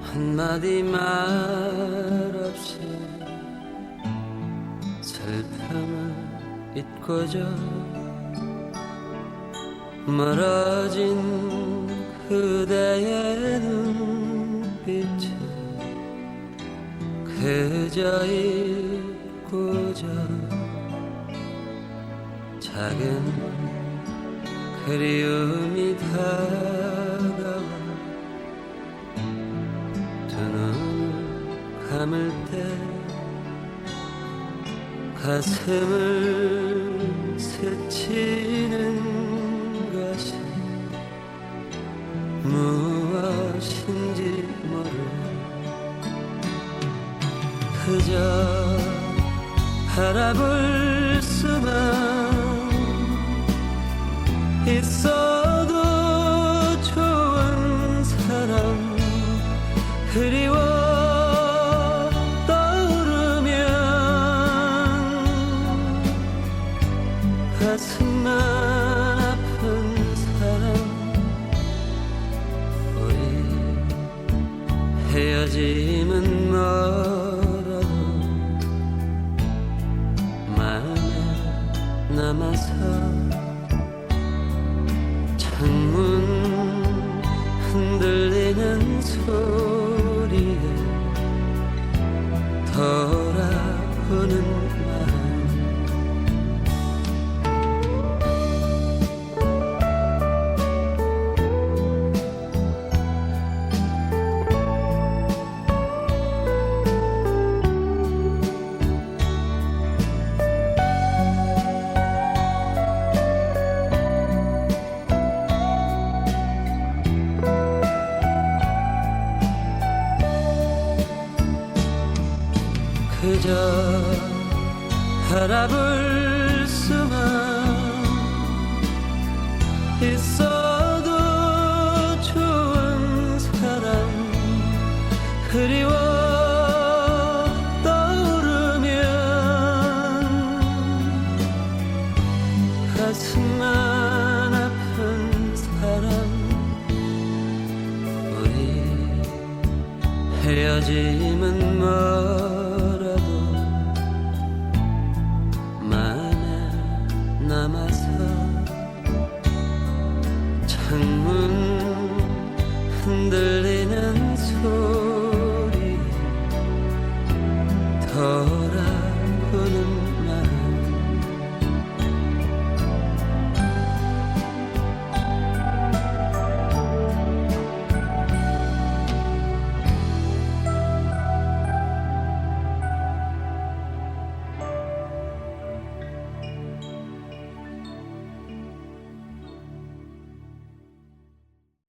한마디 말 없이 슬픔을 잊고자 멀어진 그대의 눈빛에 그저 잊고자 작은 그리움이 다 감을 때 가슴을 스치는 것이 무엇인지 모를 그저 바라볼 수만 있어 아픈 사람 우리 헤어짐은 멀어도 마음에 남아서 창문 흔들리는 소리 그저 바라볼 수만 있어도 좋은 사람 그리워 떠오르면 가슴만 아픈 사람 우리 헤어짐은 멀 남